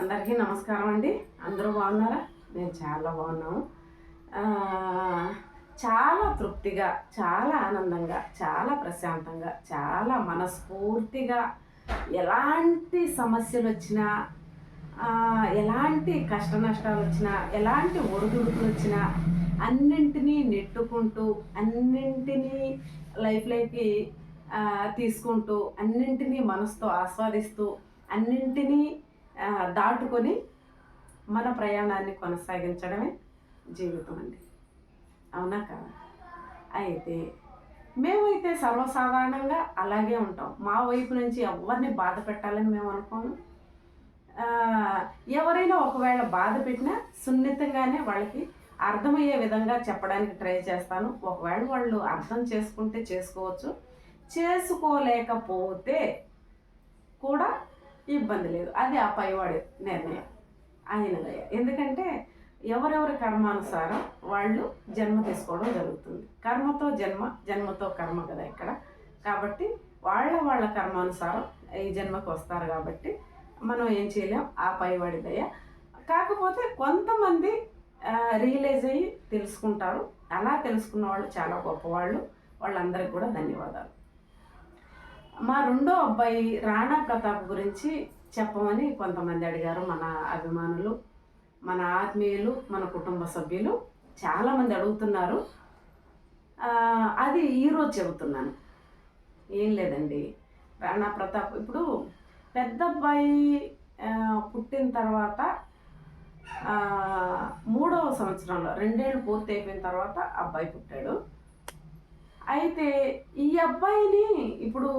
అందరికీ నమస్కారం అండి. అందరూ బాగున్నారా? నేను చాలా బాగున్నాను చాలా తృప్తిగా చాలా ఆనందంగా చాలా ప్రశాంతంగా చాలా మనస్ఫూర్తిగా ఎలాంటి సమస్యలు వచ్చినా ఎలాంటి కష్ట నష్టాలు వచ్చినా ఎలాంటి ఒడిదుడుకులు వచ్చినా అన్నింటినీ నెట్టుకుంటూ అన్నింటినీ లైఫ్లోకి తీసుకుంటూ అన్నింటినీ మనసుతో ఆస్వాదిస్తూ అన్నింటినీ దాటుకొని మన ప్రయాణాన్ని కొనసాగించడమే జీవితం అండి. అవునా కదా? అయితే మేమైతే సర్వసాధారణంగా అలాగే ఉంటాం. మా వైపు నుంచి ఎవరిని బాధ పెట్టాలని మేము అనుకోము. ఎవరైనా ఒకవేళ బాధ పెట్టినా సున్నితంగానే వాళ్ళకి అర్థమయ్యే విధంగా చెప్పడానికి ట్రై చేస్తాను. ఒకవేళ వాళ్ళు అర్థం చేసుకుంటే చేసుకోవచ్చు. చేసుకోలేకపోతే కూడా ఇబ్బంది లేదు. అది ఆ పైవాడి నిర్ణయం. ఆయన దయ ఎందుకంటే ఎవరెవరి కర్మానుసారం వాళ్ళు జన్మ తీసుకోవడం జరుగుతుంది. కర్మతో జన్మ జన్మతో కర్మ కదా ఇక్కడ. కాబట్టి వాళ్ళ వాళ్ళ కర్మానుసారం ఈ జన్మకు వస్తారు కాబట్టి మనం ఏం చేయలేం? ఆ పైవాడి దయ. కాకపోతే కొంతమంది రియలైజ్ అయ్యి తెలుసుకుంటారు. అలా తెలుసుకున్న వాళ్ళు చాలా గొప్పవాళ్ళు. వాళ్ళందరికీ కూడా ధన్యవాదాలు. మా రెండో అబ్బాయి రాణా ప్రతాప్ గురించి చెప్పమని కొంతమంది అడిగారు మన అభిమానులు మన ఆత్మీయులు మన కుటుంబ సభ్యులు. చాలామంది అడుగుతున్నారు. అది ఈరోజు చెబుతున్నాను. ఏం లేదండి. రాణా ప్రతాప్ ఇప్పుడు పెద్ద అబ్బాయి పుట్టిన తర్వాత మూడవ సంవత్సరంలో రెండేళ్ళు పూర్తి అయిపోయిన తర్వాత అబ్బాయి పుట్టాడు. అయితే ఈ అబ్బాయిని ఇప్పుడు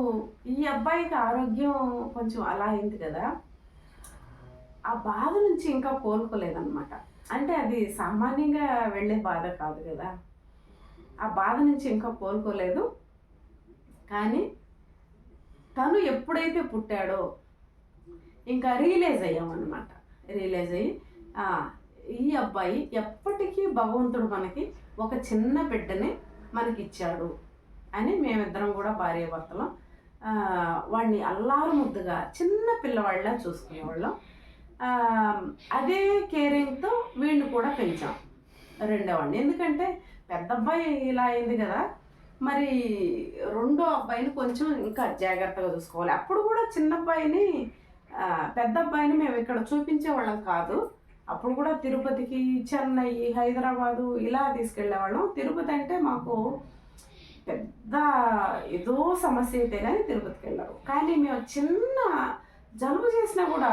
ఈ అబ్బాయికి ఆరోగ్యం కొంచెం అలా అయింది కదా ఆ బాధ నుంచి ఇంకా కోలుకోలేదన్నమాట. అంటే అది సామాన్యంగా వెళ్ళే బాధ కాదు కదా. ఆ బాధ నుంచి ఇంకా కోలుకోలేదు. కానీ తను ఎప్పుడైతే పుట్టాడో ఇంకా రియలైజ్ అయ్యామన్నమాట. రియలైజ్ అయ్యి ఈ అబ్బాయి ఎప్పటికీ భగవంతుడు మనకి ఒక చిన్న బిడ్డని మనకి ఇచ్చాడు అని మేమిద్దరం కూడా భార్య భర్తలం వాడిని అల్లారు ముద్దుగా చిన్న పిల్లవాళ్ళ చూసుకునేవాళ్ళం. అదే కేరింగ్తో వీడిని కూడా పెంచాం రెండోవాడిని ఎందుకంటే పెద్ద అబ్బాయి ఇలా అయింది కదా మరి రెండో అబ్బాయిని కొంచెం ఇంకా జాగ్రత్తగా చూసుకోవాలి. అప్పుడు కూడా చిన్న అబ్బాయిని పెద్ద అబ్బాయిని మేము ఇక్కడ చూపించేవాళ్ళం కాదు. అప్పుడు కూడా తిరుపతికి చెన్నై హైదరాబాదు ఇలా తీసుకెళ్ళేవాళ్ళం. తిరుపతి అంటే మాకు పెద్ద ఏదో సమస్య అయితే కానీ తిరుపతికి వెళ్ళరు. కానీ మేము చిన్న జలుబు చేసినా కూడా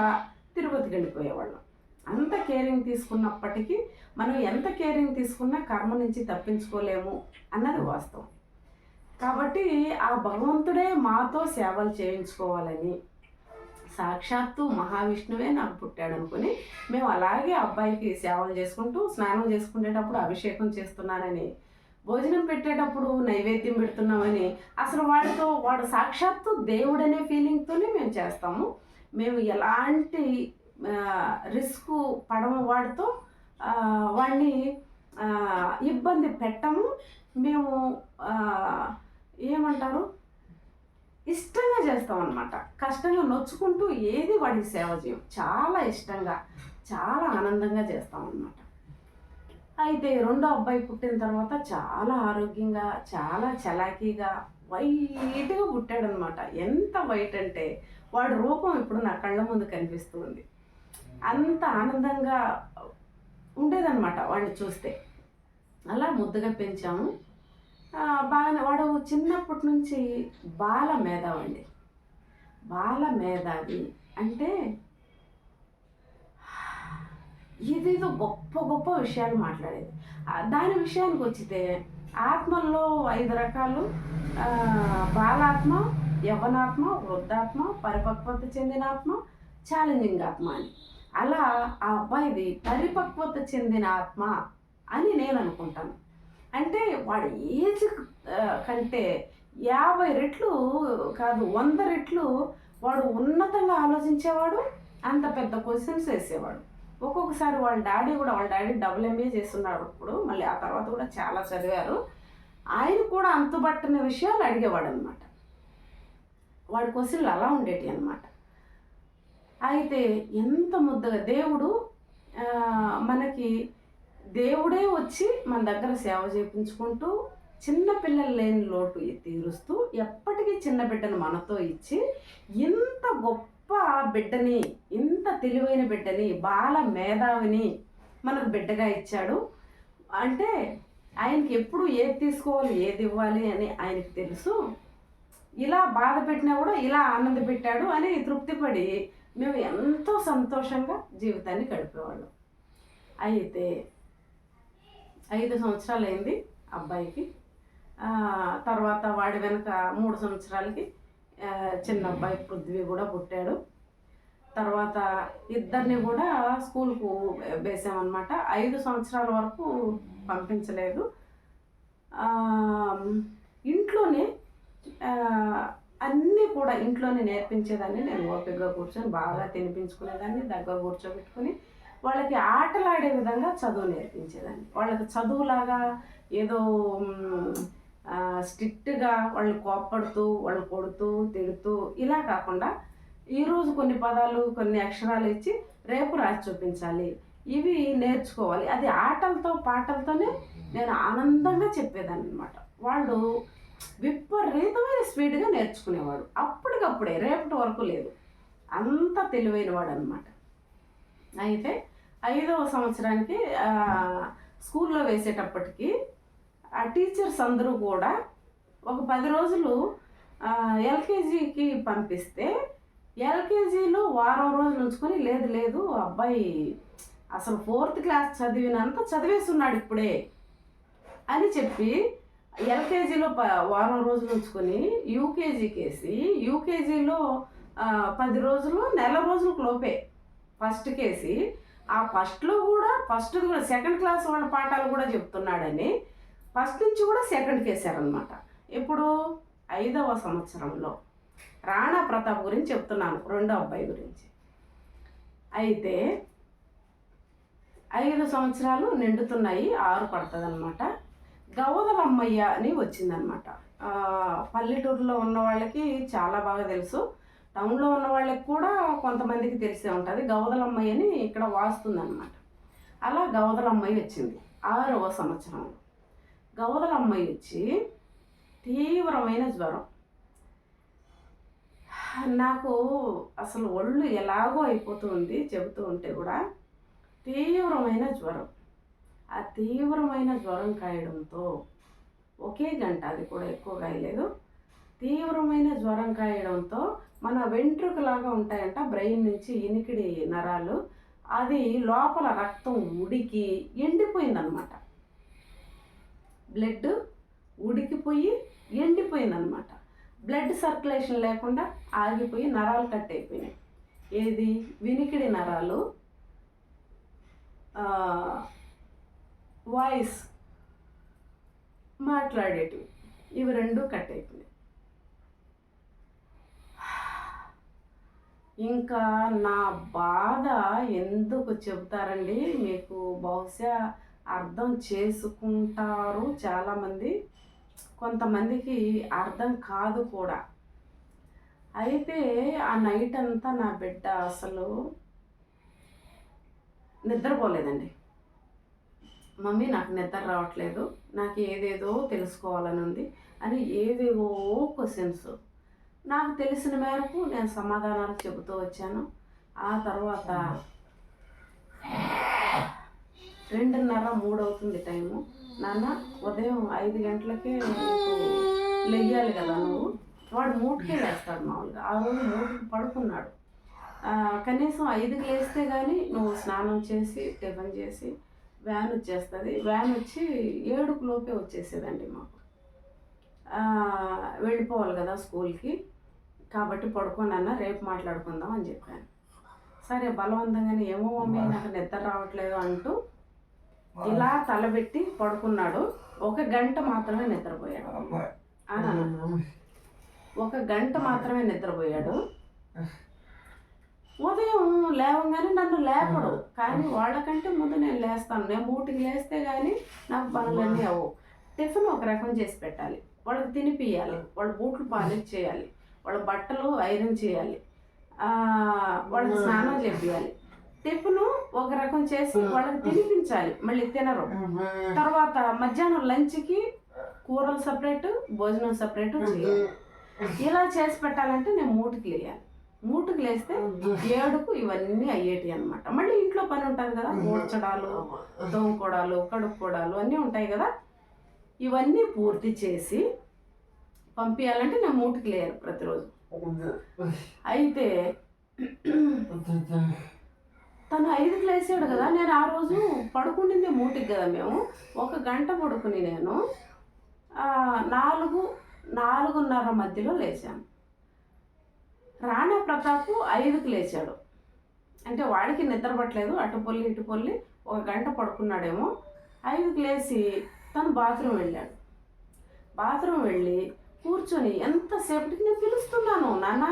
తిరుపతికి వెళ్ళిపోయేవాళ్ళం. అంత కేరింగ్ తీసుకున్నప్పటికీ మనం ఎంత కేరింగ్ తీసుకున్నా కర్మ నుంచి తప్పించుకోలేము అన్నది వాస్తవం. కాబట్టి ఆ భగవంతుడే మాతో సేవలు చేయించుకోవాలని సాక్షాత్తు మహావిష్ణువే నాకు పుట్టాడు అనుకుని మేము అలాగే అబ్బాయికి సేవలు చేసుకుంటూ స్నానం చేసుకునేటప్పుడు అభిషేకం చేస్తున్నానని భోజనం పెట్టేటప్పుడు నైవేద్యం పెడుతున్నామని అసలు వాడితో వాడు సాక్షాత్తు దేవుడనే ఫీలింగ్తోనే మేము చేస్తాము. మేము ఎలాంటి రిస్క్ పడము వాడితో వాడిని ఇబ్బంది పెట్టము. మేము ఏమంటారు? ఇష్టంగా చేస్తాం అనమాట కష్టంగా నొచ్చుకుంటూ ఏది వాడికి సేవ చేయం. చాలా ఇష్టంగా చాలా ఆనందంగా చేస్తాం అనమాట అయితే రెండో అబ్బాయి పుట్టిన తర్వాత చాలా ఆరోగ్యంగా చాలా చలాకీగా వైట్గా పుట్టాడనమాట ఎంత వైట్ అంటే వాడి రూపం ఇప్పుడు నా కళ్ళ ముందు కనిపిస్తుంది. అంత ఆనందంగా ఉండేదన్నమాట వాడిని చూస్తే. అలా ముద్దుగా పెంచాము. బాగానే వాడు చిన్నప్పటి నుంచి బాల మేధావండి. బాల మేధావి అంటే ఏదేదో గొప్ప గొప్ప విషయాలు మాట్లాడేది. దాని విషయానికి వచ్చితే ఆత్మల్లో ఐదు రకాలు. బాలాత్మ యవనాత్మ వృద్ధాత్మ పరిపక్వత చెందిన ఆత్మ ఛాలెంజింగ్ ఆత్మ అని. అలా ఆ అబ్బాయిది పరిపక్వత చెందిన ఆత్మ అని నేను అనుకుంటాను. అంటే వాడి ఏజ్ కంటే యాభై రెట్లు కాదు వంద రెట్లు వాడు ఉన్నతంగా ఆలోచించేవాడు అంత పెద్ద క్వశ్చన్స్ వేసేవాడు. ఒక్కొక్కసారి వాళ్ళ డాడీ కూడా వాళ్ళ డాడీ డబుల్ ఎంఏ చేస్తున్నాడు ఇప్పుడు మళ్ళీ ఆ తర్వాత కూడా చాలా చదివారు. ఆయన కూడా అంతుబట్టిన విషయాలు అడిగేవాడు అనమాట వాడి క్వశ్చన్లు అలా ఉండేటి అనమాట అయితే ఎంత ముద్దగా దేవుడు మనకి దేవుడే వచ్చి మన దగ్గర సేవ చేయించుకుంటూ చిన్న పిల్లలు లేని లోటు తీరుస్తూ ఎప్పటికీ చిన్న బిడ్డను మనతో ఇచ్చి ఇంత గొప్ప బిడ్డని ఇంత తెలివైన బిడ్డని బాల మేధావిని మనకు బిడ్డగా ఇచ్చాడు. అంటే ఆయనకి ఎప్పుడు ఏది తీసుకోవాలి ఏది ఇవ్వాలి అని ఆయనకి తెలుసు. ఇలా బాధ పెట్టినా కూడా ఇలా ఆనంద పెట్టాడు అని తృప్తిపడి మేము ఎంతో సంతోషంగా జీవితాన్ని గడిపేవాళ్ళం. అయితే ఐదు సంవత్సరాలు అయింది అబ్బాయికి తర్వాత వాడి వెనక మూడు సంవత్సరాలకి చిన్న అబ్బాయి పృథ్వీ కూడా పుట్టాడు. తర్వాత ఇద్దరిని కూడా స్కూల్కు వేసామన్నమాట. ఐదు సంవత్సరాల వరకు పంపించలేదు. ఇంట్లోనే అన్నీ కూడా ఇంట్లోనే నేర్పించేదాన్ని. నేను ఓపికగా కూర్చొని బాగా తినిపించుకునేదాన్ని దగ్గర కూర్చోబెట్టుకుని వాళ్ళకి ఆటలాడే విధంగా చదువు నేర్పించేదాన్ని. వాళ్ళకి చదువులాగా ఏదో స్ట్రిక్ట్గా వాళ్ళు కోప్పడుతూ వాళ్ళు కొడుతూ తిడుతూ ఇలా కాకుండా ఈరోజు కొన్ని పదాలు కొన్ని అక్షరాలు ఇచ్చి రేపు రాసి చూపించాలి. ఇవి నేర్చుకోవాలి. అది ఆటలతో పాటలతోనే నేను ఆనందంగా చెప్పేదాన్ని అనమాట వాళ్ళు విపరీతమైన స్పీడ్గా నేర్చుకునేవాడు అప్పటికప్పుడే రేపటి వరకు లేదు. అంత తెలివైన వాడు అనమాట అయితే ఐదవ సంవత్సరానికి స్కూల్లో వేసేటప్పటికి ఆ టీచర్స్ అందరూ కూడా ఒక పది రోజులు ఎల్కేజీకి పంపిస్తే ఎల్కేజీలో వారం రోజులు ఉంచుకొని లేదు లేదు అబ్బాయి అసలు ఫోర్త్ క్లాస్ చదివినంత చదివేస్తున్నాడు ఇప్పుడే అని చెప్పి ఎల్కేజీలో ప వారం రోజులు ఉంచుకొని యూకేజీకి వేసి యూకేజీలో పది రోజులు నెల రోజులకు లోపే ఫస్ట్ కేసి ఆ ఫస్ట్లో కూడా ఫస్ట్ కూడా సెకండ్ క్లాస్ వాళ్ళ పాఠాలు కూడా చెప్తున్నాడని ఫస్ట్ నుంచి కూడా సెకండ్కి వేసారనమాట ఇప్పుడు ఐదవ సంవత్సరంలో రాణా ప్రతాప్ గురించి చెప్తున్నాను రెండో అబ్బాయి గురించి. అయితే ఐదు సంవత్సరాలు నిండుతున్నాయి ఆరు పడుతుంది అనమాట అని వచ్చిందనమాట పల్లెటూరులో ఉన్న వాళ్ళకి చాలా బాగా తెలుసు. టౌన్లో ఉన్న వాళ్ళకి కూడా కొంతమందికి తెలిసే ఉంటుంది. గవదలమ్మయ్య అని ఇక్కడ వాస్తుందన్నమాట. అలా గవదలమ్మయ్య వచ్చింది ఆరవ సంవత్సరం. గవదలమ్మయ్య వచ్చి తీవ్రమైన జ్వరం. నాకు అసలు ఒళ్ళు ఎలాగో అయిపోతూ ఉంది చెబుతూ ఉంటే కూడా తీవ్రమైన జ్వరం. ఆ తీవ్రమైన జ్వరం కాయడంతో ఒకే గంట అది కూడా ఎక్కువ కాయలేదు తీవ్రమైన జ్వరం కాయడంతో మన వెంట్రుకలాగా ఉంటాయంట బ్రెయిన్ నుంచి ఇనికిడి నరాలు. అది లోపల రక్తం ఉడికి ఎండిపోయిందనమాట. బ్లడ్ ఉడికిపోయి ఎండిపోయిందనమాట. బ్లడ్ సర్క్యులేషన్ లేకుండా ఆగిపోయి నరాలు కట్ అయిపోయినాయి. ఏది? వినికిడి నరాలు. వాయిస్ మాట్లాడేటివి. ఇవి రెండు కట్ అయిపోయినాయి. ఇంకా నా బాధ ఎందుకు చెబుతారండి? మీకు బహుశా అర్థం చేసుకుంటారు చాలామంది. కొంతమందికి అర్థం కాదు కూడా. అయితే ఆ నైట్ అంతా నా బిడ్డ అసలు నిద్రపోలేదండి. మమ్మీ నాకు నిద్ర రావట్లేదు. నాకు ఏదేదో తెలుసుకోవాలని ఉంది అని ఏవేవో క్వశ్చన్స్ నాకు తెలిసిన మేరకు నేను సమాధానాలు చెబుతూ వచ్చాను. ఆ తర్వాత రెండున్నర మూడు అవుతుంది టైము. నాన్న ఉదయం ఐదు గంటలకే నీకు లెయ్యాలి కదా నువ్వు? వాడు మూటికే లేస్తాడు మామూలుగా. ఆ రోజు మూటికి పడుకున్నాడు. కనీసం ఐదుకి లేస్తే కానీ నువ్వు స్నానం చేసి టిఫిన్ చేసి వ్యాన్ వచ్చేస్తుంది. వ్యాన్ వచ్చి ఏడుకు లోపే వచ్చేసేదండి మాకు. వెళ్ళిపోవాలి కదా స్కూల్కి. కాబట్టి పడుకోనన్న రేపు మాట్లాడుకుందాం అని చెప్పాను. సరే బలవంతంగానే ఏమో మమ్మీ నాకు నిద్ర రావట్లేదు అంటూ ఇలా తలబెట్టి పడుకున్నాడు. ఒక గంట మాత్రమే నిద్రపోయాడు. ఒక గంట మాత్రమే నిద్రపోయాడు. ఉదయం లేవగానే నన్ను లేపడు. కానీ వాళ్ళకంటే ముందు నేను లేస్తాను. నేను మూటికి లేస్తే కానీ నాకు పనులన్నీ అవ్వవు. టిఫిన్ ఒక రకం చేసి పెట్టాలి. వాళ్ళకి తినిపియాలి వాళ్ళ బూట్లు పాలిష్ చేయాలి. వాళ్ళ బట్టలు ఐరన్ చేయాలి. వాళ్ళకి స్నానం చేపియాలి. టిఫిన్ ఒక రకం చేసి వాళ్ళకి తినిపించాలి. మళ్ళీ తినరు. తర్వాత మధ్యాహ్నం లంచ్కి కూరలు సపరేట్ భోజనం సపరేట్ చేయాలి. ఇలా చేసి పెట్టాలంటే నేను మూటుకి లేయాలి. మూటుకి లేస్తే ఏడుకు ఇవన్నీ అయ్యేటి అనమాట మళ్ళీ ఇంట్లో పని ఉంటుంది కదా మూడ్చడాలు దోముకోడాలు కడుక్కోడాలు అన్నీ ఉంటాయి కదా. ఇవన్నీ పూర్తి చేసి పంపించాలంటే నేను మూటుకి లేయాలి ప్రతిరోజు. అయితే తను ఐదుకి లేసాడు కదా నేను ఆ రోజు పడుకుండింది మూటికి కదా మేము. ఒక గంట పడుకుని నేను నాలుగు నాలుగున్నర మధ్యలో లేచాను రాణా ప్రతాప్ ఐదుకి లేచాడు. అంటే వాడికి నిద్ర పట్టలేదు అటు పొల్లి ఇటు పొల్లి ఒక గంట పడుకున్నాడేమో. ఐదుకి లేచి తను బాత్రూమ్ వెళ్ళాడు. బాత్రూమ్ వెళ్ళి కూర్చొని ఎంతసేపటికి నేను పిలుస్తున్నాను? నాన్న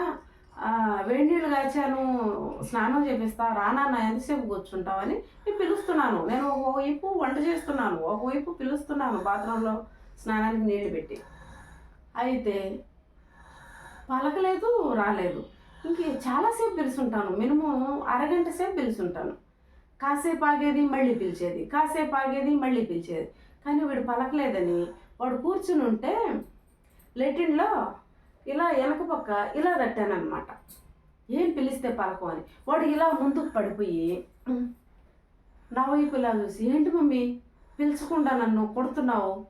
వేడి నీళ్ళు కాచాను స్నానం చేపిస్తా రానా నా ఎంతసేపు కూర్చుంటావని నేను పిలుస్తున్నాను. నేను ఒకవైపు వంట చేస్తున్నాను ఒకవైపు పిలుస్తున్నాను బాత్రూంలో స్నానానికి నీళ్ళు పెట్టి. అయితే పలకలేదు రాలేదు. ఇంక చాలాసేపు పిలుచుంటాను మినిమం అరగంట సేపు పిలుచుంటాను కాసేపు ఆగేది మళ్ళీ పిలిచేది కాసేపు ఆగేది మళ్ళీ పిలిచేది. కానీ వీడు పలకలేదని వాడు కూర్చుని ఉంటే లెటిన్లో ఇలా వెనక పక్క ఇలా తట్టానమాట ఏం పిలిస్తే పలకం అని. వాడు ఇలా ముందుకు పడిపోయి. నా వైపు ఇలా చూసి ఏంటి మమ్మీ? పిలుచకుండా నన్ను కొడుతున్నావు?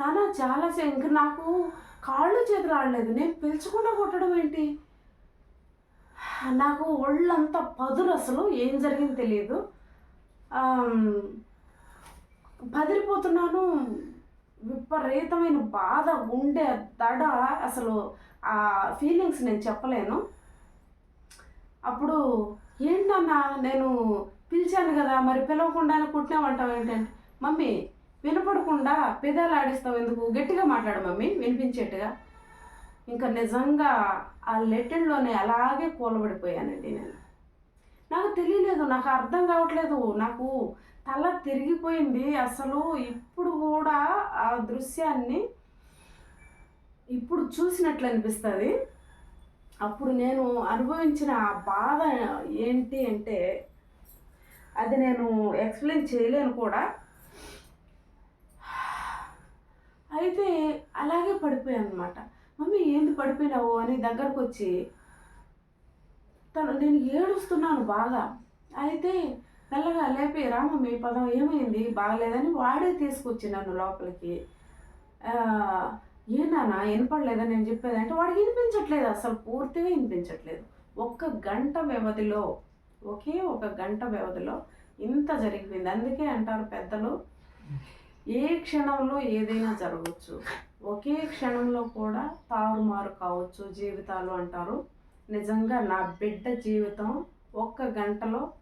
నాన్న చాలా సే- ఇంక నాకు కాళ్ళు చేతులు ఆడలేదు. నేను పిలుచకుండా కొట్టడం ఏంటి? నాకు ఒళ్ళంతా పదులు అసలు ఏం జరిగింది తెలియదు. పదిరిపోతున్నాను విపరీతమైన బాధ ఉండే తడ అసలు ఆ ఫీలింగ్స్ నేను చెప్పలేను. అప్పుడు ఏంటన్నా నేను పిలిచాను కదా మరి పిలవకుండానే కుట్టినామంటావు ఏంటంటే మమ్మీ వినపడకుండా పెదాలు ఆడిస్తావు ఎందుకు? గట్టిగా మాట్లాడు మమ్మీ వినిపించేట్టుగా. ఇంకా నిజంగా ఆ లెటర్లోనే అలాగే కూలబడిపోయానండి నేను. నాకు తెలియలేదు నాకు అర్థం కావట్లేదు. నాకు తల తిరిగిపోయింది. అసలు ఇప్పుడు కూడా ఆ దృశ్యాన్ని ఇప్పుడు చూసినట్లు అనిపిస్తుంది. అప్పుడు నేను అనుభవించిన ఆ బాధ ఏంటి అంటే అది నేను ఎక్స్ప్లెయిన్ చేయలేను కూడా. అయితే అలాగే పడిపోయాను అనమాట మమ్మీ ఏంది పడిపోయినావు? అని దగ్గరకు వచ్చి తను నేను ఏడుస్తున్నాను బాగా. అయితే మెల్లగా లేపి రామమ్మ పదం ఏమైంది? బాగలేదని వాడే తీసుకొచ్చి నన్ను లోపలికి. ఆ, ఏ నాన్న వినపడలేదని నేను చెప్పేది? అంటే వాడికి వినిపించట్లేదు అసలు పూర్తిగా వినిపించట్లేదు. ఒక్క గంట వ్యవధిలో ఒకే ఒక గంట వ్యవధిలో ఇంత జరిగిపోయింది. అందుకే అంటారు పెద్దలు ఏ క్షణంలో ఏదైనా జరగవచ్చు. ఒకే క్షణంలో కూడా తారుమారు కావచ్చు జీవితాలు అంటారు. నిజంగా నా బిడ్డ జీవితం ఒక్క గంటలో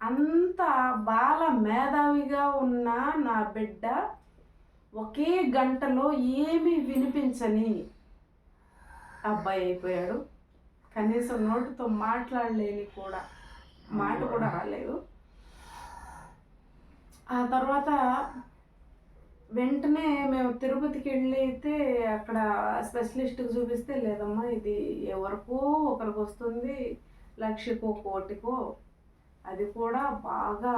అంత బాల మేధావిగా ఉన్న నా బిడ్డ ఒకే గంటలో ఏమీ వినిపించని అబ్బాయి అయిపోయాడు. కనీసం నోటితో మాట్లాడలేని కూడా. మాట కూడా రాలేదు. ఆ తర్వాత వెంటనే మేము తిరుపతికి వెళ్ళి అయితే అక్కడ స్పెషలిస్ట్కి చూపిస్తే లేదమ్మా ఇది ఎవరికో ఒకరికి వస్తుంది. లక్షకో కోటికో అది కూడా బాగా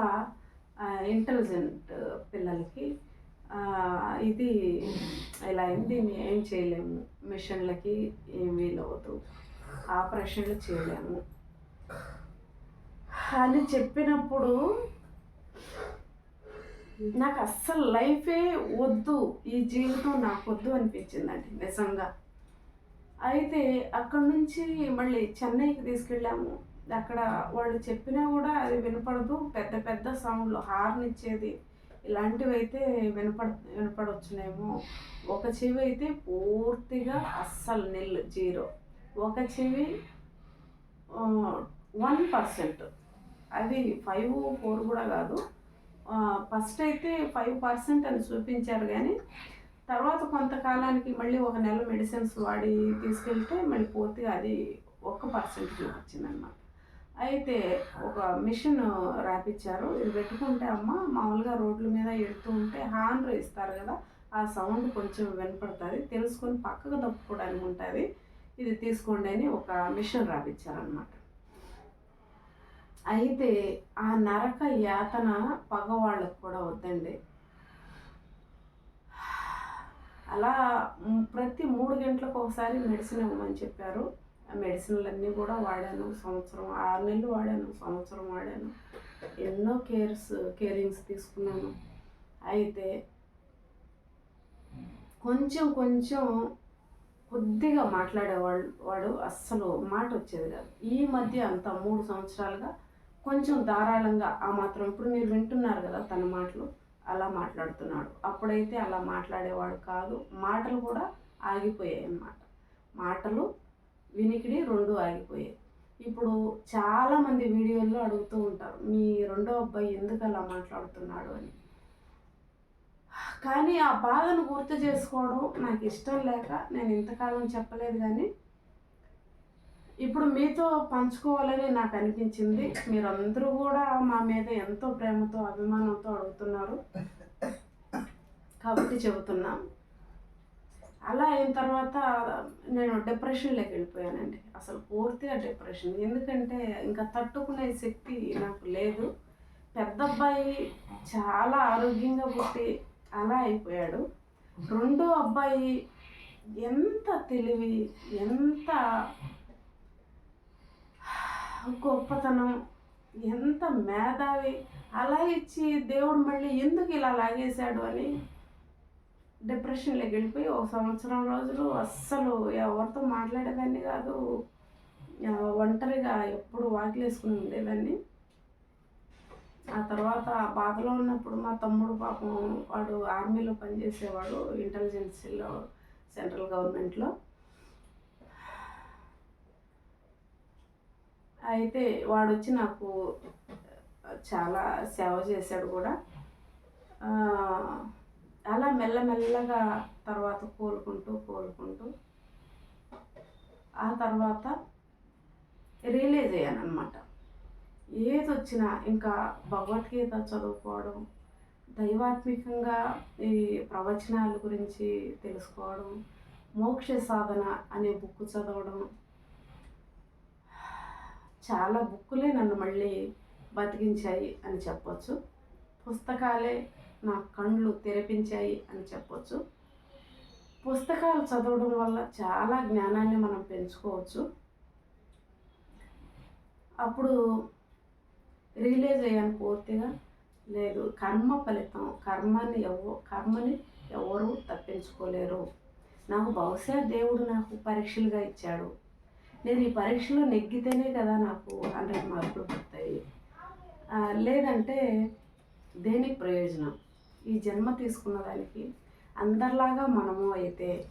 ఇంటెలిజెంట్ పిల్లలకి. ఇది ఇలా అయింది ఏం చేయలేము. మిషన్లకి ఏం వీలవద్దు ఆపరేషన్లు చేయలేము. అని చెప్పినప్పుడు నాకు అస్సలు లైఫే వద్దు. ఈ జీవితం నాకు వద్దు అనిపించిందండి నిజంగా. అయితే అక్కడ నుంచి మళ్ళీ చెన్నైకి తీసుకెళ్ళాము. అక్కడ వాళ్ళు చెప్పినా కూడా అది వినపడదు. పెద్ద పెద్ద సౌండ్లు హార్న్ ఇచ్చేది ఇలాంటివి అయితే వినపడ వినపడవచ్చునేమో ఒక చెవి అయితే పూర్తిగా అస్సలు నెల్ జీరో. ఒక చెవి వన్ పర్సెంట్. అది ఫైవ్ ఫోర్ కూడా కాదు. ఫస్ట్ అయితే ఫైవ్ పర్సెంట్ అని చూపించారు కానీ తర్వాత కొంతకాలానికి మళ్ళీ ఒక నెల మెడిసిన్స్ వాడి తీసుకెళ్తే మళ్ళీ పూర్తిగా అది ఒక పర్సెంట్ చూపించింది అయితే ఒక మిషన్ రాపిచ్చారు. ఇది పెట్టుకుంటే అమ్మ మామూలుగా రోడ్ల మీద ఎడుతూ ఉంటే హార్న్ ఇస్తారు కదా ఆ సౌండ్ కొంచెం వినపడుతుంది. తెలుసుకొని పక్కకు తప్పుకోవడానికి ఉంటుంది. ఇది తీసుకోండి అని ఒక మిషన్ రాపిచ్చారనమాట అయితే ఆ నరక యాతన పగవాళ్ళకు కూడా వద్దండి. అలా ప్రతి మూడు గంటలకు ఒకసారి మెడిసిన్ ఇవ్వమని చెప్పారు. మెడిసిన్లన్నీ కూడా వాడాను సంవత్సరం ఆరు నెలలు వాడాను సంవత్సరం వాడాను. ఎన్నో కేర్స్ కేరింగ్స్ తీసుకున్నాను. అయితే కొంచెం కొంచెం కొద్దిగా మాట్లాడేవాళ్ళు వాడు అస్సలు మాట వచ్చేది కాదు. ఈ మధ్య అంత మూడు సంవత్సరాలుగా కొంచెం ధారాళంగా ఆ మాత్రం ఇప్పుడు మీరు వింటున్నారు కదా తన మాటలు అలా మాట్లాడుతున్నాడు. అప్పుడైతే అలా మాట్లాడేవాడు కాదు మాటలు కూడా ఆగిపోయాయి అన్నమాట. మాటలు వినికిడి రెండు ఆగిపోయాయి. ఇప్పుడు చాలామంది వీడియోల్లో అడుగుతూ ఉంటారు మీ రెండో అబ్బాయి ఎందుకు అలా మాట్లాడుతున్నాడు? అని. కానీ ఆ బాధను గుర్తు చేసుకోవడం నాకు ఇష్టం లేక నేను ఇంతకాలం చెప్పలేదు కానీ ఇప్పుడు మీతో పంచుకోవాలని నాకు అనిపించింది. మీరందరూ కూడా మా మీద ఎంతో ప్రేమతో అభిమానంతో అడుగుతున్నారు. కాబట్టి చెబుతున్నాం. అలా అయిన తర్వాత నేను డిప్రెషన్లోకి వెళ్ళిపోయానండి. అసలు పూర్తిగా డిప్రెషన్ ఎందుకంటే ఇంకా తట్టుకునే శక్తి నాకు లేదు. పెద్ద అబ్బాయి చాలా ఆరోగ్యంగా పుట్టి అలా అయిపోయాడు. రెండో అబ్బాయి ఎంత తెలివి ఎంత గొప్పతనం ఎంత మేధావి అలా ఇచ్చి దేవుడు మళ్ళీ ఎందుకు ఇలా లాగేశాడు అని డిప్రెషన్లోకి వెళ్ళిపోయి ఒక సంవత్సరం రోజులు అస్సలు ఎవరితో మాట్లాడేదాన్ని కాదు. ఒంటరిగా ఎప్పుడు వాకిలేసుకుని ఉండేదాన్ని. ఆ తర్వాత బాధలో ఉన్నప్పుడు మా తమ్ముడు పాపం వాడు ఆర్మీలో పనిచేసేవాడు ఇంటెలిజెన్సీలో సెంట్రల్ గవర్నమెంట్లో. అయితే వాడు వచ్చి నాకు చాలా సేవ చేశాడు కూడా. అలా మెల్లమెల్లగా తర్వాత కోలుకుంటూ కోలుకుంటూ ఆ తర్వాత రియలైజ్ అయ్యాను అనమాట ఏది వచ్చినా ఇంకా భగవద్గీత చదువుకోవడం దైవాత్మికంగా ఈ ప్రవచనాల గురించి తెలుసుకోవడం మోక్ష సాధన అనే బుక్ చదవడం చాలా బుక్కులే నన్ను మళ్ళీ బతికించాయి అని చెప్పొచ్చు. పుస్తకాలే నా కళ్ళు తెరిపించాయి అని చెప్పొచ్చు. పుస్తకాలు చదవడం వల్ల చాలా జ్ఞానాన్ని మనం పెంచుకోవచ్చు. అప్పుడు రియలైజ్ అయ్యాను పూర్తిగా. లేదు కర్మ ఫలితం కర్మని ఎవ కర్మని ఎవరు తప్పించుకోలేరు. నాకు బహుశా దేవుడు నాకు పరీక్షలుగా ఇచ్చాడు. నేను ఈ పరీక్షలో నెగ్గితేనే కదా నాకు హండ్రెడ్ మార్కులు పడతాయి లేదంటే దేనికి ప్రయోజనం? ఈ జన్మ తీసుకున్న దానికి అందరిలాగా మనము అయితే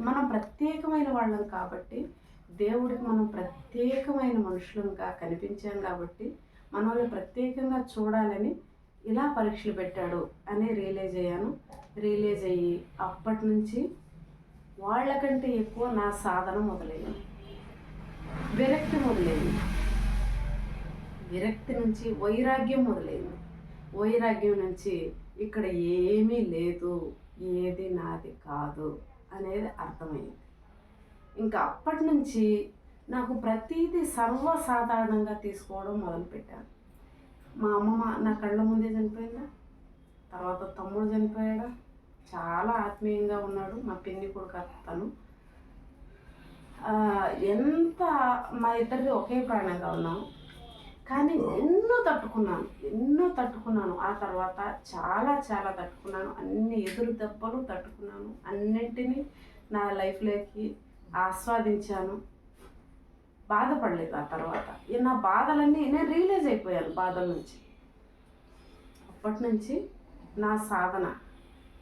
మనం ప్రత్యేకమైన వాళ్ళం కాబట్టి దేవుడికి మనం ప్రత్యేకమైన మనుషులంగా కనిపించాం కాబట్టి మనల్ని ప్రత్యేకంగా చూడాలని ఇలా పరీక్షలు పెట్టాడు అని రియలైజ్ అయ్యాను. రియలైజ్ అయ్యి అప్పటి నుంచి వాళ్ళకంటే ఎక్కువ నా సాధన మొదలైంది. విరక్తి మొదలైంది. విరక్తి నుంచి వైరాగ్యం మొదలైంది. వైరాగ్యం నుంచి ఇక్కడ ఏమీ లేదు ఏది నాది కాదు అనేది అర్థమైంది. ఇంకా అప్పటి నుంచి నాకు ప్రతీది సర్వసాధారణంగా తీసుకోవడం మొదలుపెట్టాను. మా అమ్మమ్మ నా కళ్ళ ముందే చనిపోయిందా? తర్వాత తమ్ముడు చనిపోయాడా? చాలా ఆత్మీయంగా ఉన్నాడు మా పిన్ని కొడుకు తను ఎంత మా ఇద్దరిది ఒకే ప్రాణంగా ఉన్నాము. కానీ ఎన్నో తట్టుకున్నాను. ఎన్నో తట్టుకున్నాను. ఆ తర్వాత చాలా చాలా తట్టుకున్నాను. అన్ని ఎదురు దెబ్బలు తట్టుకున్నాను. అన్నింటినీ నా లైఫ్లోకి ఆస్వాదించాను. బాధపడలేదు ఆ తర్వాత. నా బాధలన్నీ నేను రియలైజ్ అయిపోయాను బాధల నుంచి. అప్పటి నుంచి నా సాధన.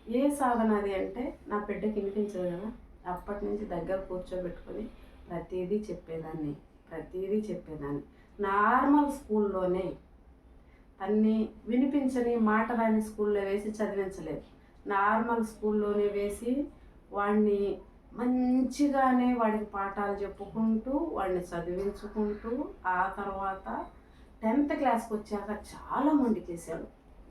ఏ సాధన అది అంటే నా బిడ్డకి వినిపించదు కదా. అప్పటి నుంచి దగ్గర కూర్చోబెట్టుకొని ప్రతిదీ చెప్పేదాన్ని. ప్రతిదీ చెప్పేదాన్ని. నార్మల్ స్కూల్లోనే తన్ని వినిపించని మాట రాని స్కూల్లో వేసి చదివించలేదు. నార్మల్ స్కూల్లోనే వేసి వాడిని మంచిగానే వాడికి పాఠాలు చెప్పుకుంటూ వాడిని చదివించుకుంటూ ఆ తర్వాత టెన్త్ క్లాస్కి వచ్చాక చాలా మొండికేశాడు.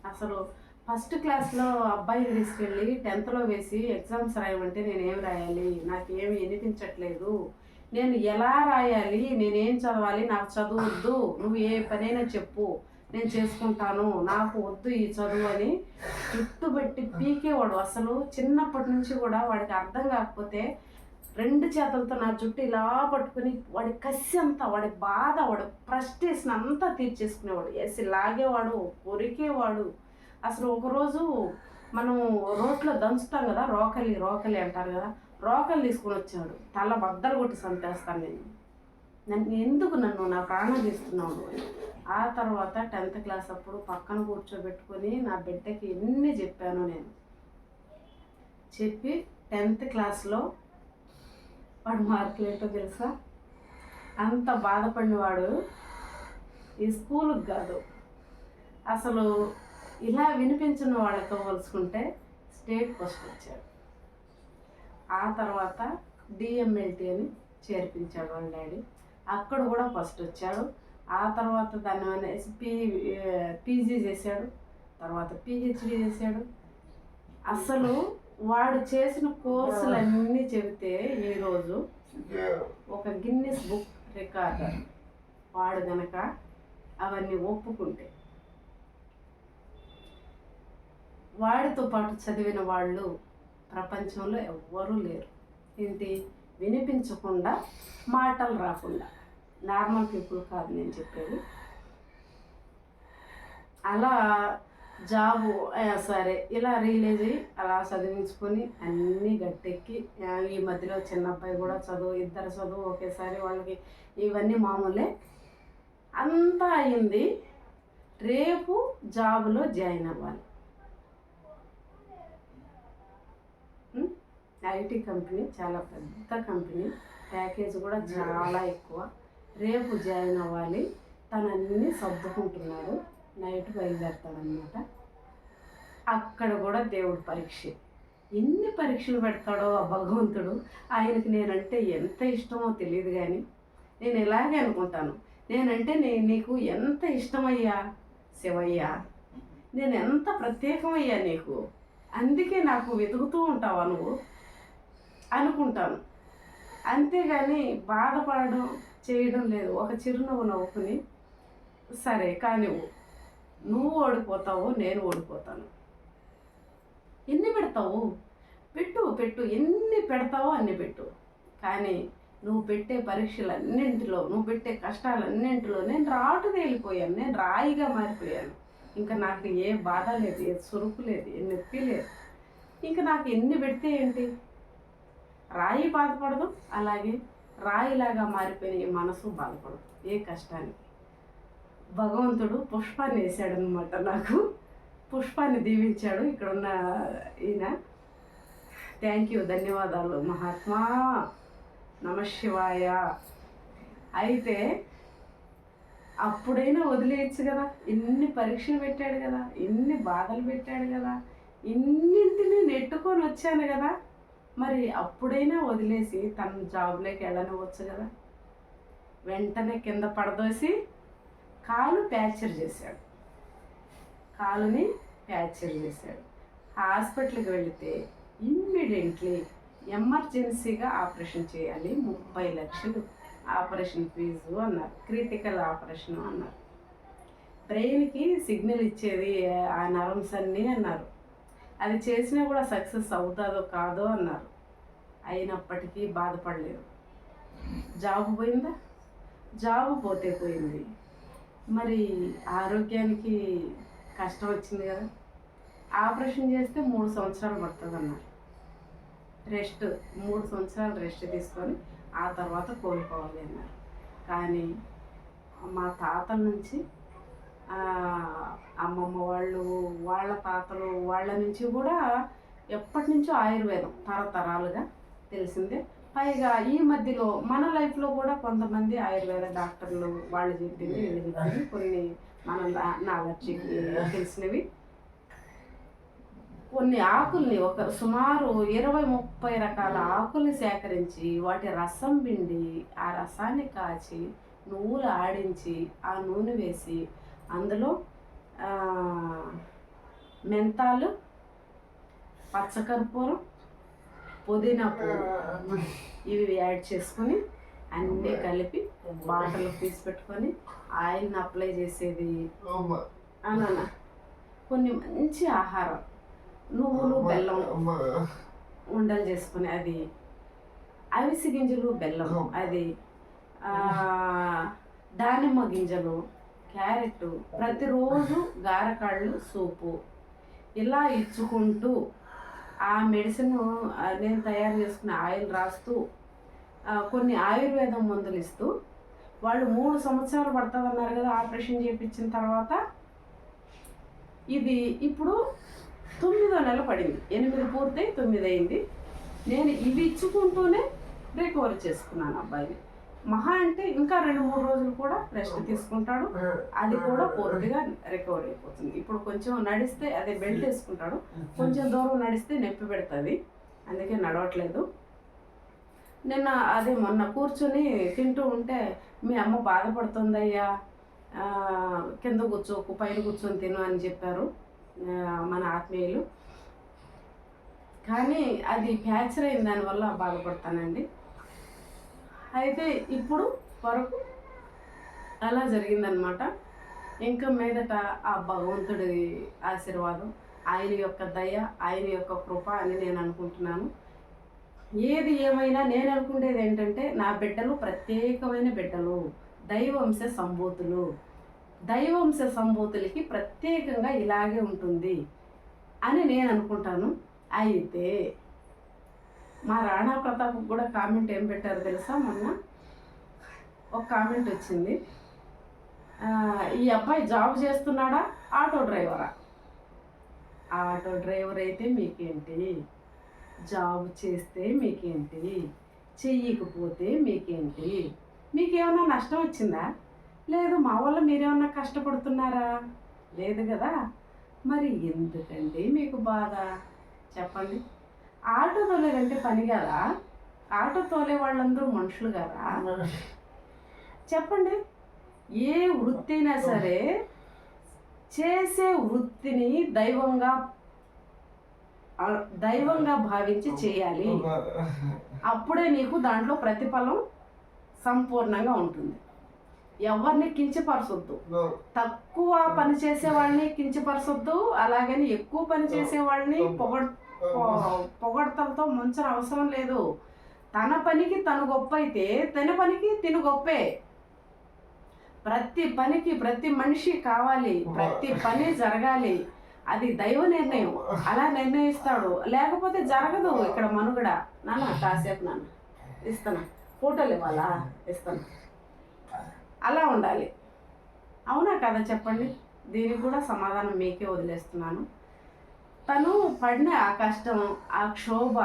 అసలు ఫస్ట్ క్లాస్లో అబ్బాయిని తీసుకెళ్ళి టెన్త్లో వేసి ఎగ్జామ్స్ రాయమంటే నేను ఏం రాయాలి? నాకేమి వినిపించట్లేదు. నేను ఎలా రాయాలి? నేనేం చదవాలి? నాకు చదువద్దు నువ్వు ఏ పనైనా చెప్పు. నేను చేసుకుంటాను. నాకు వద్దు ఈ చదువు అని జుట్టు పెట్టి పీకేవాడు. అసలు చిన్నప్పటి నుంచి కూడా వాడికి అర్థం కాకపోతే రెండు చేతులతో నా జుట్టు ఇలా పట్టుకుని వాడి కసి అంతా వాడి బాధ వాడు ఫ్రస్ట్రేషన్ అంతా తీర్చేసుకునేవాడు. వేసి లాగేవాడు కొరికేవాడు. అసలు ఒకరోజు మనం రోట్లో దంచుతాం కదా రోకలి రోకలి అంటారు కదా రోకలు తీసుకుని వచ్చాడు. తల బద్దలు కొట్టి చంపేస్తాను నేను. నన్ను ఎందుకు నన్ను నా ప్రాణం తీస్తున్నాడు ఆ తర్వాత టెన్త్ క్లాస్ అప్పుడు పక్కన కూర్చోబెట్టుకొని నా బిడ్డకి ఎన్ని చెప్పాను నేను. చెప్పి టెన్త్ క్లాస్లో వాడు మార్కులు ఏంటో తెలుసా? అంత బాధపడినవాడు ఈ స్కూల్కి కాదు. అసలు ఇలా వినిపించిన వాళ్ళతో పోల్చుకుంటే స్టేట్ ఫస్ట్ వచ్చాడు. ఆ తర్వాత డిఎంఎల్టీ అని చేర్పించాడు వాళ్ళ డాడీ. అక్కడ కూడా ఫస్ట్ వచ్చాడు. ఆ తర్వాత దాన్ని అనేసి పీ పీజీ చేశాడు. తర్వాత పిహెచ్డి చేశాడు. అసలు వాడు చేసిన కోర్సులన్నీ చెబితే ఈరోజు ఒక గిన్నెస్ బుక్ రికార్డర్ వాడు గనక అవన్నీ ఒప్పుకుంటే. వాడితో పాటు చదివిన వాళ్ళు ప్రపంచంలో ఎవ్వరూ లేరు. ఏంటి? వినిపించకుండా మాటలు రాకుండా. నార్మల్ పీపుల్ కాదు నేను చెప్పేది. అలా జాబు సరే ఇలా రిలీజ్ అయ్యి అలా చదివించుకొని అన్నీ గట్టెక్కి ఈ మధ్యలో చిన్న అబ్బాయి కూడా చదువు ఇద్దరు చదువు ఒకేసారి వాళ్ళకి ఇవన్నీ మామూలే. అంతా అయింది. రేపు జాబులో జాయిన్ అవ్వాలి. ఐటీ కంపెనీ చాలా పెద్ద కంపెనీ. ప్యాకేజ్ కూడా చాలా ఎక్కువ. రేపు జాయిన్ అవ్వాలి. తను అన్నీ సర్దుకుంటున్నాడు. నైట్ బయలుదేరుతాడనమాట అక్కడ కూడా దేవుడు పరీక్ష. ఎన్ని పరీక్షలు పెడతాడో ఆ భగవంతుడు. ఆయనకి నేనంటే ఎంత ఇష్టమో తెలియదు కానీ నేను ఇలాగే అనుకుంటాను. నేనంటే నే నీకు ఎంత ఇష్టమయ్యా? శివయ్యా. నేను ఎంత ప్రత్యేకమయ్యా నీకు? అందుకే నాకు వెతుకుతూ ఉంటావా నువ్వు? అనుకుంటాను. అంతేగాని బాధపడడం చేయడం లేదు. ఒక చిరునవ్వు నవ్వుకుని సరే కానివ్వు నువ్వు ఓడిపోతావు నేను ఓడిపోతాను. ఎన్ని పెడతావు? పెట్టు పెట్టు. ఎన్ని పెడతావో అన్ని పెట్టు. కానీ నువ్వు పెట్టే పరీక్షలన్నింటిలో నువ్వు పెట్టే కష్టాలన్నింటిలో నేను రాటు తేలిపోయాను నేను రాయిగా మారిపోయాను. ఇంకా నాకు ఏ బాధ లేదు ఏ సురుకు లేదు ఏ నొప్పి లేదు. ఇంకా నాకు ఎన్ని పెడితే ఏంటి? రాయి బాధపడదు అలాగే రాయిలాగా మారిపోయిన ఈ మనసు బాధపడదు. ఏ కష్టానికి? భగవంతుడు పుష్పాన్ని వేసాడు అనమాట నాకు. పుష్పాన్ని దీవించాడు ఇక్కడ ఉన్న ఈయన. థ్యాంక్ యూ ధన్యవాదాలు మహాత్మా. నమశివాయ అయితే అప్పుడైనా వదిలేయచ్చు కదా. ఇన్ని పరీక్షలు పెట్టాడు కదా ఇన్ని బాధలు పెట్టాడు కదా ఇన్నింటిని నెట్టుకొని వచ్చాను కదా. మరి అప్పుడైనా వదిలేసి తన జాబ్లోకి వెళ్ళనివ్వచ్చు కదా. వెంటనే కింద పడదోసి కాలు ప్యాచర్ చేశాడు. కాలుని ప్యాచర్ చేశాడు. హాస్పిటల్కి వెళితే ఇమ్మీడియట్లీ ఎమర్జెన్సీగా ఆపరేషన్ చేయాలి ముప్పై లక్షలు ఆపరేషన్ ఫీజు అన్నారు క్రిటికల్ ఆపరేషన్ అన్నారు. బ్రెయిన్కి సిగ్నల్ ఇచ్చేది ఆ నర్వ్స్ అన్నీ అన్నారు. అది చేసినా కూడా సక్సెస్ అవుతుందో కాదో అన్నారు. అయినప్పటికీ బాధపడలేదు. జాబ్ పోయిందా? జాబ్ పోతే పోయింది. మరి ఆరోగ్యానికి కష్టం వచ్చింది కదా. ఆపరేషన్ చేస్తే మూడు సంవత్సరాలు పడుతుంది అన్నారు రెస్ట్ మూడు సంవత్సరాలు రెస్ట్ తీసుకొని ఆ తర్వాత కోలుకోవాలి అన్నారు. కానీ మా తాతల నుంచి అమ్మమ్మ వాళ్ళు వాళ్ళ తాతలు వాళ్ళ నుంచి కూడా ఎప్పటి నుంచో ఆయుర్వేదం తరతరాలుగా తెలిసిందే. పైగా ఈ మధ్యలో మన లైఫ్లో కూడా కొంతమంది ఆయుర్వేద డాక్టర్లు వాళ్ళు చెప్పింది వీళ్ళు చెప్పింది కొన్ని మన నాలెడ్జికి తెలిసినవి. కొన్ని ఆకుల్ని ఒక సుమారు ఇరవై ముప్పై రకాల ఆకుల్ని సేకరించి వాటి రసం పిండి ఆ రసాన్ని కాచి నువ్వులు ఆడించి ఆ నూనె వేసి అందులో మెంతాలు పచ్చకర్పూరం పుదీనా పువ్వు ఇవి యాడ్ చేసుకుని అన్నీ కలిపి బాటలు తీసి పెట్టుకొని ఆయిల్ని అప్లై చేసేది. అన్న కొన్ని మంచి ఆహారం. నువ్వులు బెల్లం ఉండలు చేసుకుని అది అవిసి గింజలు బెల్లం అది దానిమ్మ గింజలు క్యారెట్ ప్రతిరోజు గారకాళ్ళు సూపు. ఇలా ఇచ్చుకుంటూ ఆ మెడిసిన్ నేను తయారు చేసుకున్న ఆయిల్ రాస్తూ కొన్ని ఆయుర్వేదం మందులు ఇస్తూ వాళ్ళు మూడు సంవత్సరాలు పడుతుంది అన్నారు కదా ఆపరేషన్ చేయించిన తర్వాత ఇది ఇప్పుడు తొమ్మిదో నెల పడింది. ఎనిమిది పూర్తయి తొమ్మిది అయింది. నేను ఇవి ఇచ్చుకుంటూనే రికవర్ చేసుకున్నాను అబ్బాయిని. మహా అంటే ఇంకా రెండు మూడు రోజులు కూడా రెస్ట్ తీసుకుంటాడు. అది కూడా పూర్తిగా రికవర్ అయిపోతుంది. ఇప్పుడు కొంచెం నడిస్తే అదే బెల్ట్ వేసుకుంటాడు. కొంచెం దూరం నడిస్తే నొప్పి పెడుతుంది. అందుకే నడవట్లేదు. నిన్న అదే మొన్న కూర్చొని తింటూ ఉంటే మీ అమ్మ బాధపడుతుందయ్యా కింద కూర్చోకు పైన కూర్చొని తిను అని చెప్పారు మన ఆత్మీయులు. కానీ అది ఫ్యాక్చర్ అయిన దానివల్ల బాధపడతానండి. అయితే ఇప్పుడు వరకు అలా జరిగిందనమాట ఇంకా మీదట ఆ భగవంతుడి ఆశీర్వాదం ఆయన యొక్క దయ ఆయన యొక్క కృప అని నేను అనుకుంటున్నాను. ఏది ఏమైనా నేను అనుకునేది ఏంటంటే నా బిడ్డలు ప్రత్యేకమైన బిడ్డలు దైవంశ సంభూతులు దైవంశ సంభూతులకి ప్రత్యేకంగా ఇలాగే ఉంటుంది అని నేను అనుకుంటాను. అయితే మా రాణా ప్రతాప్ కూడా కామెంట్ ఏం పెట్టారు తెలుసా? మొన్న ఒక కామెంట్ వచ్చింది. ఈ అబ్బాయి జాబ్ చేస్తున్నాడా? ఆటో డ్రైవరా? ఆటో డ్రైవర్ అయితే మీకేంటి? జాబ్ చేస్తే మీకేంటి? చెయ్యకపోతే మీకేంటి? మీకేమైనా నష్టం వచ్చిందా? లేదు మా వల్ల మీరేమన్నా కష్టపడుతున్నారా? లేదు కదా? మరి ఎందుకండి మీకు బాధ? చెప్పండి. ఆటో తోలేదంటే పని కదా? ఆటో తోలే వాళ్ళందరూ మనుషులు కదా? చెప్పండి. ఏ వృత్తి అయినా సరే చేసే వృత్తిని దైవంగా దైవంగా భావించి చేయాలి. అప్పుడే నీకు దాంట్లో ప్రతిఫలం సంపూర్ణంగా ఉంటుంది. ఎవరిని కించపరచొద్దు. తక్కువ పని చేసే వాళ్ళని కించపరచొద్దు అలాగని ఎక్కువ పని చేసే వాళ్ళని పొగడ్ పొ- పొగడతలతో ముంచని అవసరం లేదు. తన పనికి తను గొప్ప అయితే తన పనికి తిను గొప్పే. ప్రతి పనికి ప్రతి మనిషి కావాలి ప్రతి పని జరగాలి. అది దైవ నిర్ణయం. అలా నిర్ణయిస్తాడు. లేకపోతే జరగదు ఇక్కడ మనుగడ. నాన్న కాసేపు నాన్న. ఇస్తాను ఫోటోలు ఇవ్వాలా? ఇస్తాను అలా ఉండాలి. అవునా కదా చెప్పండి? దీనికి కూడా సమాధానం మీకే వదిలేస్తున్నాను. తను పడిన ఆ కష్టం ఆ క్షోభ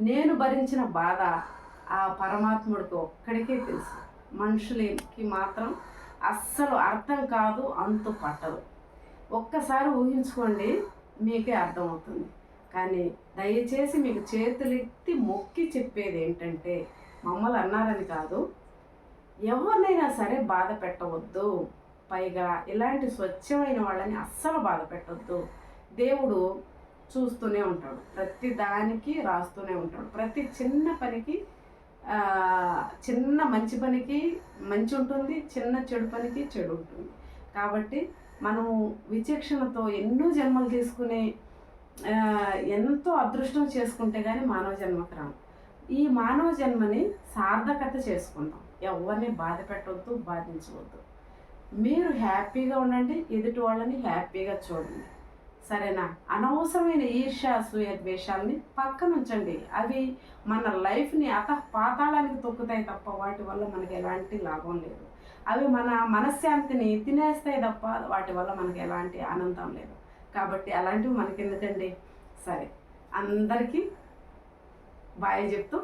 నేను భరించిన బాధ ఆ పరమాత్ముడికి ఒక్కడికే తెలుసు. మనుషులకి మాత్రం అస్సలు అర్థం కాదు అంతు పట్టదు. ఒక్కసారి ఊహించుకోండి మీకే అర్థమవుతుంది. కానీ దయచేసి మీకు చేతులెత్తి మొక్కి చెప్పేది ఏంటంటే మమ్మల్ని అన్నారని కాదు. ఎవరినైనా సరే బాధ పెట్టవద్దు. పైగా ఇలాంటి స్వచ్ఛమైన వాళ్ళని అస్సలు బాధ పెట్టవద్దు దేవుడు చూస్తూనే ఉంటాడు. ప్రతి దానికి రాస్తూనే ఉంటాడు. ప్రతి చిన్న పనికి చిన్న మంచి పనికి మంచి ఉంటుంది చిన్న చెడు పనికి చెడు ఉంటుంది. కాబట్టి మనం విచక్షణతో ఎన్నో జన్మలు తీసుకుని ఎంతో అదృష్టం చేసుకుంటే కానీ మానవ జన్మకు రాము ఈ మానవ జన్మని సార్థకత చేసుకుందాం ఎవరిని బాధ పెట్టవద్దు బాధించవద్దు. మీరు హ్యాపీగా ఉండండి ఎదుటి వాళ్ళని హ్యాపీగా చూడండి. సరేనా? అనవసరమైన ఈర్ష్య అసూయ ద్వేషాలని పక్కనుంచండి. అవి మన లైఫ్ని అత పాతాళానికి తొక్కుతాయి తప్ప వాటి వల్ల మనకి ఎలాంటి లాభం లేదు. అవి మన మనశ్శాంతిని తినేస్తాయి తప్ప వాటి వల్ల మనకి ఎలాంటి ఆనందం లేదు. కాబట్టి అలాంటివి మనకి ఎందుకండి సరే అందరికీ బాయ్ చెప్తూ.